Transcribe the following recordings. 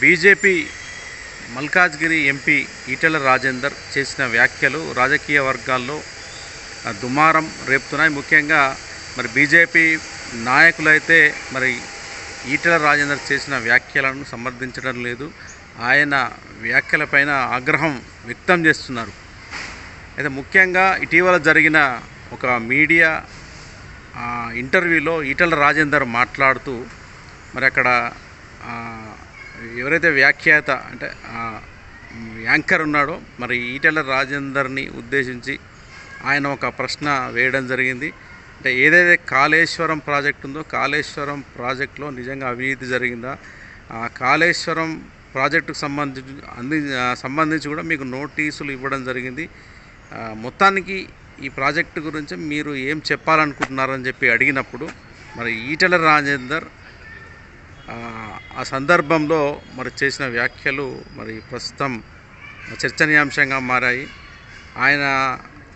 BJP Malkajgiri MP Etela Rajender చేసిన వ్యాఖ్యలు రాజకీయ వర్గాల్లో దుమారం రేపుతున్నాయి. ముఖ్యంగా మరి బీజేపీ నాయకులైతే మరి ఈటెల రాజేందర్ చేసిన వ్యాఖ్యలను సమర్థించడం లేదు. ఆయన వ్యాఖ్యలపైన ఆగ్రహం వ్యక్తం చేస్తున్నారు. అయితే ముఖ్యంగా ఇటీవల జరిగిన ఒక మీడియా ఇంటర్వ్యూలో ఈటెల రాజేందర్ మాట్లాడుతూ మరి అక్కడ ఎవరైతే వ్యాఖ్యాత అంటే యాంకర్ ఉన్నాడో మరి ఈటెల రాజేందర్ని ఉద్దేశించి ఆయన ఒక ప్రశ్న వేయడం జరిగింది. అంటే ఏదైతే కాళేశ్వరం ప్రాజెక్ట్ ఉందో కాళేశ్వరం ప్రాజెక్టులో నిజంగా అవినీతి జరిగిందా? ఆ కాళేశ్వరం ప్రాజెక్టుకు సంబంధించి అంది సంబంధించి కూడా మీకు నోటీసులు ఇవ్వడం జరిగింది. మొత్తానికి ఈ ప్రాజెక్టు గురించి మీరు ఏం చెప్పాలనుకుంటున్నారని చెప్పి అడిగినప్పుడు మరి ఈటెల రాజేందర్ ఆ, సందర్భంలో మరి చేసిన వ్యాఖ్యలు మరి ప్రస్తుతం చర్చనీయాంశంగా మారాయి. ఆయన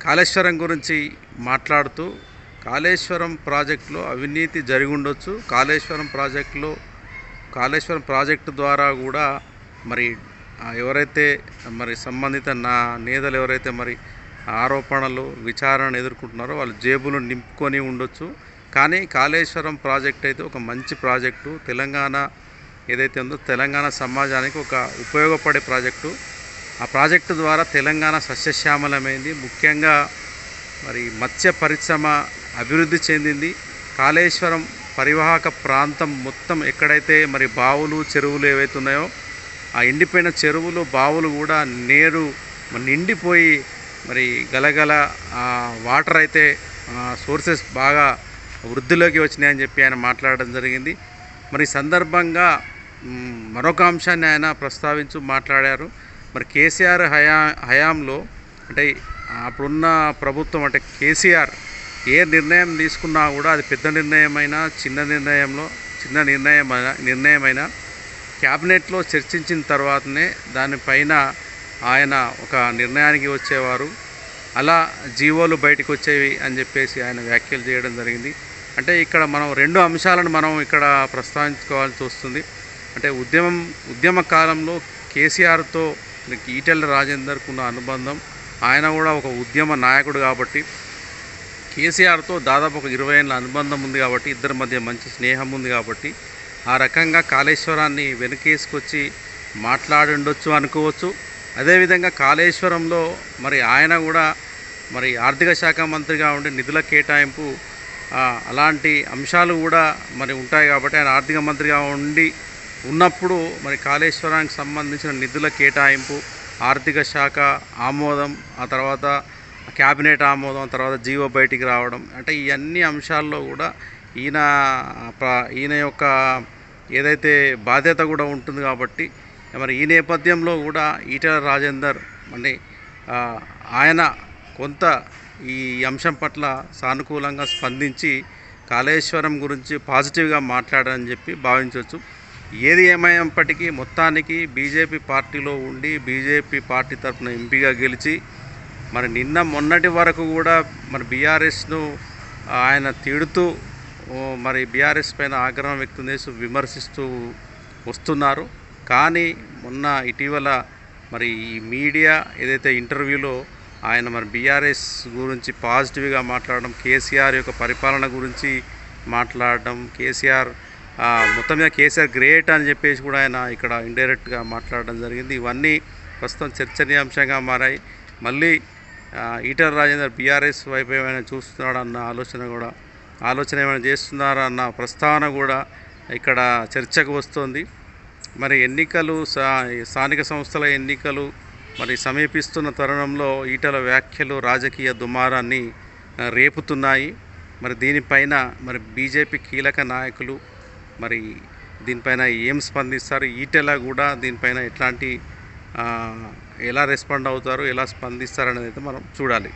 కాళేశ్వరం గురించి మాట్లాడుతూ కాళేశ్వరం ప్రాజెక్టులో అవినీతి జరిగి ఉండొచ్చు. కాళేశ్వరం ప్రాజెక్టులో కాళేశ్వరం ప్రాజెక్టు ద్వారా కూడా మరి ఎవరైతే మరి సంబంధిత నా నేతలు ఎవరైతే మరి ఆరోపణలు విచారణ ఎదుర్కొంటున్నారో వాళ్ళు జేబులు నింపుకొని ఉండొచ్చు. కానీ కాళేశ్వరం ప్రాజెక్ట్ అయితే ఒక మంచి ప్రాజెక్టు. తెలంగాణ ఏదైతే ఉందో తెలంగాణ సమాజానికి ఒక ఉపయోగపడే ప్రాజెక్టు. ఆ ప్రాజెక్టు ద్వారా తెలంగాణ సస్యశ్యామలమైంది. ముఖ్యంగా మరి మత్స్య పరిశ్రమ అభివృద్ధి చెందింది. కాళేశ్వరం పరివాహక ప్రాంతం మొత్తం ఎక్కడైతే మరి బావులు చెరువులు ఏవైతే ఉన్నాయో ఆ ఎండిపోయిన చెరువులు బావులు కూడా నేరు నిండిపోయి మరి గలగల ఆ వాటర్ అయితే సోర్సెస్ బాగా వృద్ధిలోకి వచ్చినాయని చెప్పి ఆయన మాట్లాడడం జరిగింది. మరి సందర్భంగా మరొక అంశాన్ని ఆయన ప్రస్తావించు మాట్లాడారు. మరి కేసీఆర్ హయా హయాంలో అంటే అప్పుడున్న ప్రభుత్వం అంటే కేసీఆర్ ఏ నిర్ణయం తీసుకున్నా కూడా అది పెద్ద నిర్ణయమైనా చిన్న నిర్ణయంలో చిన్న నిర్ణయమైన నిర్ణయమైనా క్యాబినెట్లో చర్చించిన తర్వాతనే దానిపైన ఆయన ఒక నిర్ణయానికి వచ్చేవారు. అలా జీవోలు బయటకు వచ్చేవి అని చెప్పేసి ఆయన వ్యాఖ్యలు చేయడం జరిగింది. అంటే ఇక్కడ మనం రెండు అంశాలను మనం ఇక్కడ ప్రస్తావించుకోవాల్సి వస్తుంది. అంటే ఉద్యమం ఉద్యమ కాలంలో కేసీఆర్తో ఈటెల రాజేందర్కు ఉన్న అనుబంధం ఆయన కూడా ఒక ఉద్యమ నాయకుడు కాబట్టి కేసీఆర్తో దాదాపు ఒక ఇరవై ఏళ్ళ అనుబంధం ఉంది కాబట్టి ఇద్దరి మధ్య మంచి స్నేహం ఉంది కాబట్టి ఆ రకంగా కాళేశ్వరాన్ని వెనకేసుకొచ్చి మాట్లాడి ఉండొచ్చు అనుకోవచ్చు. అదేవిధంగా కాళేశ్వరంలో మరి ఆయన కూడా మరి ఆర్థిక శాఖ మంత్రిగా ఉండి నిధుల కేటాయింపు అలాంటి అంశాలు కూడా మరి ఉంటాయి కాబట్టి ఆయన ఆర్థిక మంత్రిగా ఉండి ఉన్నప్పుడు మరి కాళేశ్వరానికి సంబంధించిన నిధుల కేటాయింపు ఆర్థిక శాఖ ఆమోదం ఆ తర్వాత క్యాబినెట్ ఆమోదం తర్వాత జీవో బయటికి రావడం అంటే ఇవన్నీ అంశాల్లో కూడా ఈయన ఈయన యొక్క ఏదైతే బాధ్యత కూడా ఉంటుంది కాబట్టి మరి ఈ నేపథ్యంలో కూడా ఈటల రాజేందర్ అంటే ఆయన కొంత ఈ అంశం పట్ల సానుకూలంగా స్పందించి కాళేశ్వరం గురించి పాజిటివ్గా మాట్లాడారని చెప్పి భావించవచ్చు. ఏది ఏమైనప్పటికీ మొత్తానికి బీజేపీ పార్టీలో ఉండి బీజేపీ పార్టీ తరఫున ఎంపీగా గెలిచి మరి నిన్న మొన్నటి వరకు కూడా మరి బీఆర్ఎస్ను ఆయన తిడుతూ మరి బీఆర్ఎస్ పైన ఆగ్రహం వ్యక్తం చేస్తూ విమర్శిస్తూ వస్తున్నారు. కానీ మొన్న ఇటీవల మరి ఈ మీడియా ఏదైతే ఇంటర్వ్యూలో ఆయన మరి బీఆర్ఎస్ గురించి పాజిటివ్గా మాట్లాడడం కేసీఆర్ యొక్క పరిపాలన గురించి మాట్లాడడం కేసీఆర్ మొత్తం మీద కేసీఆర్ గ్రేట్ అని చెప్పేసి కూడా ఆయన ఇక్కడ ఇండైరెక్ట్గా మాట్లాడడం జరిగింది. ఇవన్నీ ప్రస్తుతం చర్చనీయాంశంగా మారాయి. మళ్ళీ ఈటర్ రాజేందర్ బీఆర్ఎస్ వైపు ఏమైనా చూస్తున్నాడు అన్న ఆలోచన కూడా ఆలోచన ఏమైనా చేస్తున్నారా అన్న ప్రస్తావన కూడా ఇక్కడ చర్చకు వస్తుంది. మరి ఎన్నికలు సా- స్థానిక సంస్థల ఎన్నికలు మరి సమీపిస్తున్న తరుణంలో ఈటల వ్యాఖ్యలు రాజకీయ దుమారాన్ని రేపుతున్నాయి. మరి దీనిపైన మరి బీజేపీ కీలక నాయకులు మరి దీనిపైన ఏం స్పందిస్తారు? ఈటెలా కూడా దీనిపైన ఎట్లాంటి ఎలా రెస్పాండ్ అవుతారు? ఎలా స్పందిస్తారు అనేది అయితే మనం చూడాలి.